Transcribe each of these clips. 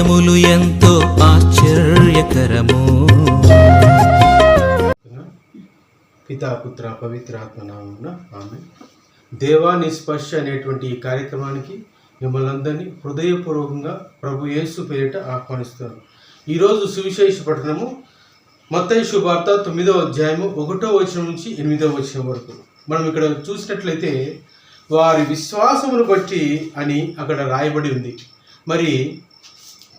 కార్యములు ఎంతో ఆశ్చర్యకరము. పితాపుత్ర పవిత్ర ఆమె. దేవా నిస్పర్శ అనేటువంటి ఈ కార్యక్రమానికి మిమ్మల్ని అందరినీ హృదయపూర్వకంగా ప్రభు యేసు పేరిట ఆహ్వానిస్తాను ఈరోజు సువిశేష పఠనము మత్తయి శుభార్త తొమ్మిదవ అధ్యాయము ఒకటో వచనం నుంచి ఎనిమిదవ వచనం వరకు. మనం ఇక్కడ చూసినట్లయితే వారి విశ్వాసమును బట్టి అని అక్కడ రాయబడి ఉంది. మరి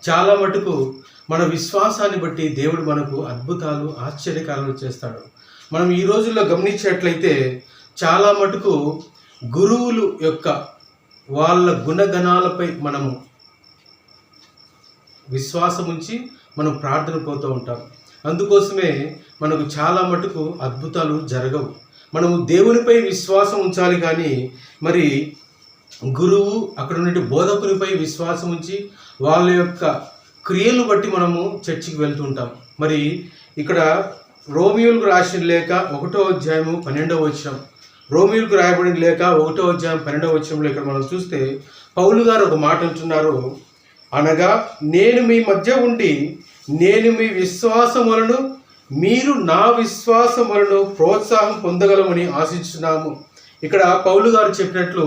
చాలా మటుకు మన విశ్వాసాన్ని బట్టి దేవుడు మనకు అద్భుతాలు ఆశ్చర్యకాలను చేస్తాడు. మనం ఈ రోజుల్లో గమనించినట్లయితే చాలా మటుకు గురువులు యొక్క వాళ్ళ గుణగణాలపై మనము విశ్వాసం ఉంచి మనం ప్రార్థన పోతూ ఉంటాం. అందుకోసమే మనకు చాలా మటుకు అద్భుతాలు జరగవు. మనము దేవునిపై విశ్వాసం ఉంచాలి కానీ మరి గురువు అక్కడ ఉన్నటువంటి బోధకునిపై విశ్వాసం ఉంచి వాళ్ళ యొక్క క్రియలు బట్టి మనము చర్చికి వెళ్తూ ఉంటాం. మరి ఇక్కడ రోమియోలకు రాసిన లేక ఒకటో అధ్యాయము పన్నెండవ వచనం. రోమియోలకు రాయబడిన లేక ఒకటో అధ్యాయం పన్నెండవ వచనంలో ఇక్కడ మనం చూస్తే పౌలు గారు ఒక మాట అంటున్నారు. అనగా నేను మీ మధ్య ఉండి నేను మీ విశ్వాసం వలన మీరు నా విశ్వాసం వలన ప్రోత్సాహం పొందగలమని ఆశించున్నాము. ఇక్కడ పౌలు గారు చెప్పినట్లు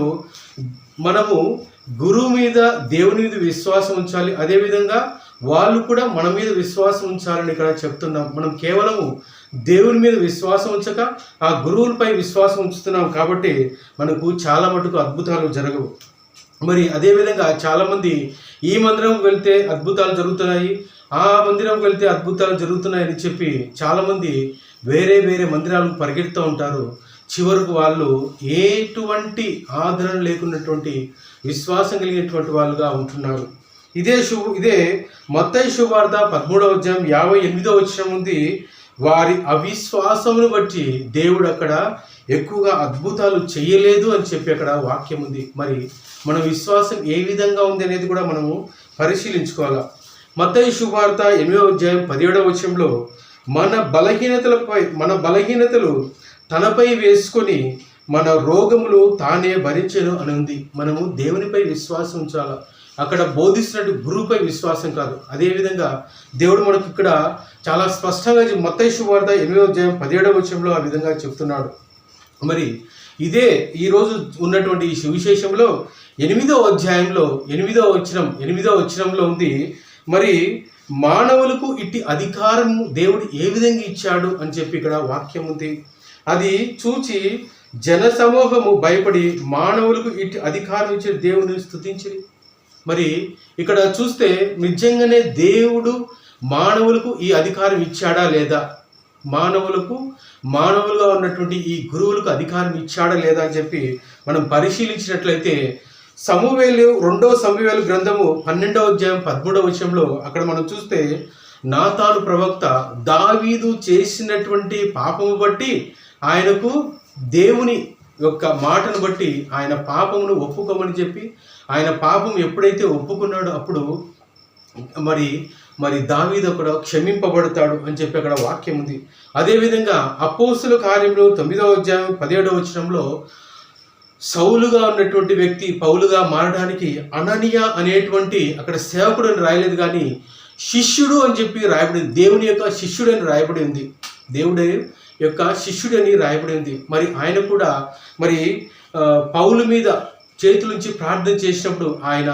మనము గురువు మీద దేవుని మీద విశ్వాసం ఉంచాలి. అదేవిధంగా వాళ్ళు కూడా మన మీద విశ్వాసం ఉంచాలని ఇక్కడ చెప్తున్నాం. మనం కేవలము దేవుని మీద విశ్వాసం ఉంచక ఆ గురువులపై విశ్వాసం ఉంచుతున్నాం కాబట్టి మనకు చాలా మటుకు అద్భుతాలు జరగవు. మరి అదేవిధంగా చాలామంది ఈ మందిరం వెళ్తే అద్భుతాలు జరుగుతున్నాయి ఆ మందిరం వెళ్తే అద్భుతాలు జరుగుతున్నాయని చెప్పి చాలామంది వేరే వేరే మందిరాలకు పరిగెడుతూ ఉంటారు. చివరకు వాళ్ళు ఎటువంటి ఆదరణ లేకున్నటువంటి విశ్వాసం కలిగినటువంటి వాళ్ళుగా ఉంటున్నారు. ఇదే శుభ ఇదే మత్తయి శుభార్త పదమూడవ అధ్యాయం యాభై ఎనిమిదో వచ్చిన ఉంది. వారి అవిశ్వాసమును బట్టి దేవుడు అక్కడ ఎక్కువగా అద్భుతాలు చేయలేదు అని చెప్పి అక్కడ వాక్యం ఉంది. మరి మన విశ్వాసం ఏ విధంగా ఉంది అనేది కూడా మనము పరిశీలించుకోవాలా. మత్తయి శుభార్త ఎనిమిదవ అధ్యాయం పదిహేడవ వచనంలో మన బలహీనతలపై మన బలహీనతలు తనపై వేసుకొని మన రోగములు తానే భరించను అని ఉంది. మనము దేవునిపై విశ్వాసం ఉంచాల? అక్కడ బోధిస్తున్నట్టు గురువుపై విశ్వాసం కాదు. అదేవిధంగా దేవుడు మనకు ఇక్కడ చాలా స్పష్టంగా చెప్- మత్తయి శుభార్త ఎనిమిదవ అధ్యాయం పదిహేడవ విషయంలో ఆ విధంగా చెప్తున్నాడు. మరి ఇదే ఈరోజు ఉన్నటువంటి ఈ సువిశేషంలో ఎనిమిదో అధ్యాయంలో ఎనిమిదో వచనం ఎనిమిదో వచనంలో ఉంది మరి మానవులకు ఇట్టి అధికారం దేవుడు ఏ విధంగా ఇచ్చాడు అని చెప్పి ఇక్కడ వాక్యం ఉంది. అది చూచి జన సమూహము భయపడి మానవులకు ఇటు అధికారం ఇచ్చే దేవుని స్తుతించి మరి ఇక్కడ చూస్తే నిజంగానే దేవుడు మానవులకు ఈ అధికారం ఇచ్చాడా లేదా? మానవులకు మానవులుగా ఉన్నటువంటి ఈ గురువులకు అధికారం ఇచ్చాడా లేదా అని చెప్పి మనం పరిశీలించినట్లయితే సమూవేలు రెండవ సమూవేలు గ్రంథము పన్నెండవ అధ్యాయం పదమూడవ విషయంలో అక్కడ మనం చూస్తే నాతాను ప్రవక్త దావీదు చేసినటువంటి పాపము బట్టి ఆయనకు దేవుని యొక్క మాటను బట్టి ఆయన పాపమును ఒప్పుకోమని చెప్పి ఆయన పాపం ఎప్పుడైతే ఒప్పుకున్నాడో అప్పుడు మరి మరి దావీదు అక్కడ క్షమింపబడతాడు అని చెప్పి అక్కడ వాక్యం ఉంది. అదేవిధంగా అపోసుల కార్యంలో తొమ్మిదవ అధ్యాయం పదిహేడవ వచనంలో సౌలుగా ఉన్నటువంటి వ్యక్తి పౌలుగా మారడానికి అననియా అనేటువంటి అక్కడ సేవకుడు అని రాయలేదు కానీ శిష్యుడు అని చెప్పి రాయబడి దేవుని యొక్క శిష్యుడు అని రాయబడి ఉంది. దేవుడే యొక్క శిష్యుడు అని రాయబడి ఉంది మరి ఆయన కూడా మరి పౌలు మీద చేతులుంచి ప్రార్థన చేసినప్పుడు ఆయన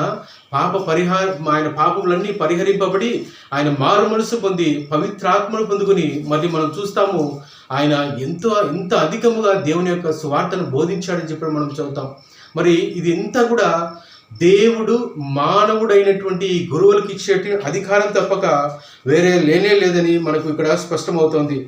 పాప పరిహార ఆయన పాపములన్నీ పరిహరింపబడి ఆయన మారు మనసు పొంది పవిత్రాత్మను పొందుకుని మరి మనం చూస్తాము ఆయన ఎంతో ఎంత అధికముగా దేవుని యొక్క సువార్తను బోధించాడని చెప్పి మనం చదువుతాం. మరి ఇది ఇంత కూడా దేవుడు మానవుడైనటువంటి గురువులకు ఇచ్చే అధికారం తప్పక వేరే లేనే లేదని మనకు ఇక్కడ స్పష్టమవుతోంది.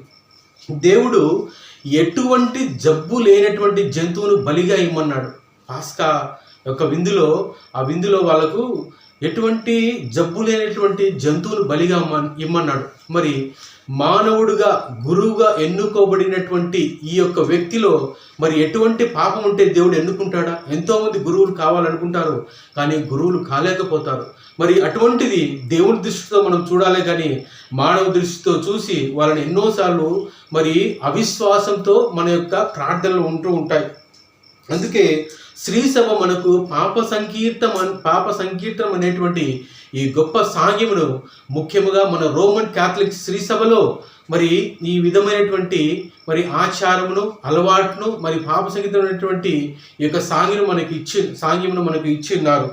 దేవుడు ఎటువంటి జబ్బు లేనటువంటి జంతువును బలిగా ఇమ్మన్నాడు. పాస్కా యొక్క విందులో ఆ విందులో వాళ్ళకు ఎటువంటి జబ్బు లేనటువంటి జంతువులు బలిగా ఇమ్మన్నాడు. మరి మానవుడుగా గురువుగా ఎన్నుకోబడినటువంటి ఈ యొక్క వ్యక్తిలో మరి ఎటువంటి పాపం ఉంటే దేవుడు ఎన్నుకుంటాడా? ఎంతోమంది గురువులు కావాలనుకుంటారు కానీ గురువులు కాలేకపోతారు. మరి అటువంటిది దేవుని దృష్టితో మనం చూడాలి కానీ మానవ దృష్టితో చూసి వాళ్ళని ఎన్నోసార్లు మరి అవిశ్వాసంతో మన యొక్క ప్రార్థనలు ఉంటూ ఉంటాయి. అందుకే శ్రీసభ మనకు పాప సంకీర్తం అన్- పాప సంకీర్తనం అనేటువంటి ఈ గొప్ప సాంగ్యమును ముఖ్యముగా మన రోమన్ క్యాథలిక్ శ్రీసభలో మరి ఈ విధమైనటువంటి మరి ఆచారమును అలవాటును మరి పాప సంగీతం అనేటువంటి ఈ యొక్క సాంగ్యను మనకి ఇచ్చి సాంగ్యమును మనకు ఇచ్చి ఉన్నారు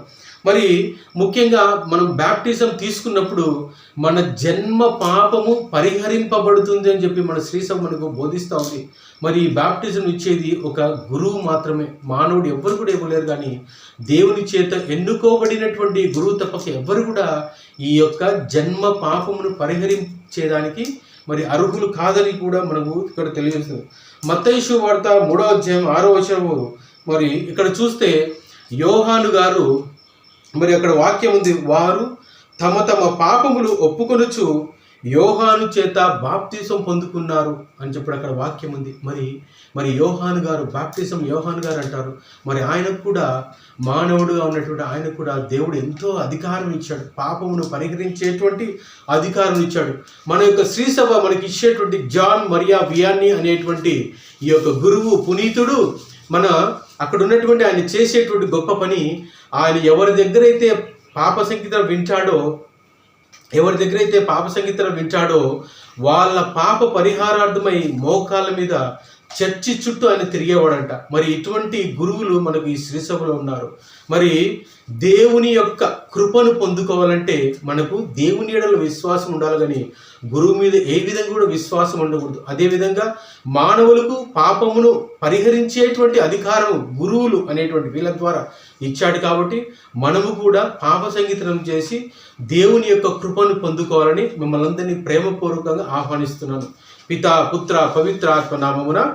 మరి ముఖ్యంగా మనం బ్యాప్టిజం తీసుకున్నప్పుడు మన జన్మ పాపము పరిహరింపబడుతుంది అని చెప్పి మన శ్రీసభ మనకు బోధిస్తూ ఉంది. మరి ఈ బ్యాప్టిజం ఇచ్చేది ఒక గురువు మాత్రమే. మానవుడు ఎవ్వరు కూడా ఇవ్వలేరు కానీ దేవుని చేత ఎన్నుకోబడినటువంటి గురువు తప్పక ఎవ్వరు కూడా ఈ యొక్క జన్మ పాపమును పరిహరించేదానికి మరి అర్హులు కాదని కూడా మనకు ఇక్కడ తెలియజేస్తుంది. మత్తయిషు వార్త మూడో అధ్యాయం ఆరో వచనము. మరి ఇక్కడ చూస్తే యోహాను గారు మరి అక్కడ వాక్యం ఉంది వారు తమ తమ పాపములు ఒప్పుకొనుచు యోహాను చేత బాప్తీసం పొందుకున్నారు అని చెప్పి అక్కడ వాక్యం ఉంది. మరి మరి యోహాను గారు బాప్తీసం యోహాను గారు అంటారు. మరి ఆయనకు కూడా మానవుడుగా ఉన్నటువంటి ఆయనకు కూడా దేవుడు ఎంతో అధికారం ఇచ్చాడు. పాపమును పరిహరించేటువంటి అధికారం ఇచ్చాడు. మన యొక్క శ్రీసభ మనకి ఇచ్చేటువంటి జాన్ మరియా వియాన్ని అనేటువంటి ఈ యొక్క గురువు పునీతుడు మన అక్కడ ఉన్నటువంటి ఆయన చేసేటువంటి గొప్ప పని ఆయన ఎవరి దగ్గర అయితే పాప సంగీతం వింటాడో ఎవరి దగ్గర అయితే పాప సంగీతం వింటాడో వాళ్ళ పాప పరిహారార్థమై మోకాల మీద చర్చి చుట్టూ ఆయన తిరిగేవాడంట. మరి ఇటువంటి గురువులు మనకు ఈ శ్రీసభలో ఉన్నారు. మరి దేవుని యొక్క కృపను పొందుకోవాలంటే మనకు దేవుని ఎడల విశ్వాసం ఉండాలి కానీ గురువు మీద ఏ విధంగా కూడా విశ్వాసం ఉండకూడదు. అదేవిధంగా మానవులకు పాపమును పరిహరించేటువంటి అధికారం గురువులు అనేటువంటి వీళ్ళ ద్వారా ఇచ్చాడు కాబట్టి మనము కూడా పాప సంగీతం చేసి దేవుని యొక్క కృపను పొందుకోవాలని మిమ్మల్ని అందరినీ ప్రేమపూర్వకంగా ఆహ్వానిస్తున్నాను. పిత పుత్ర పవిత్ర ఆత్మ నామమున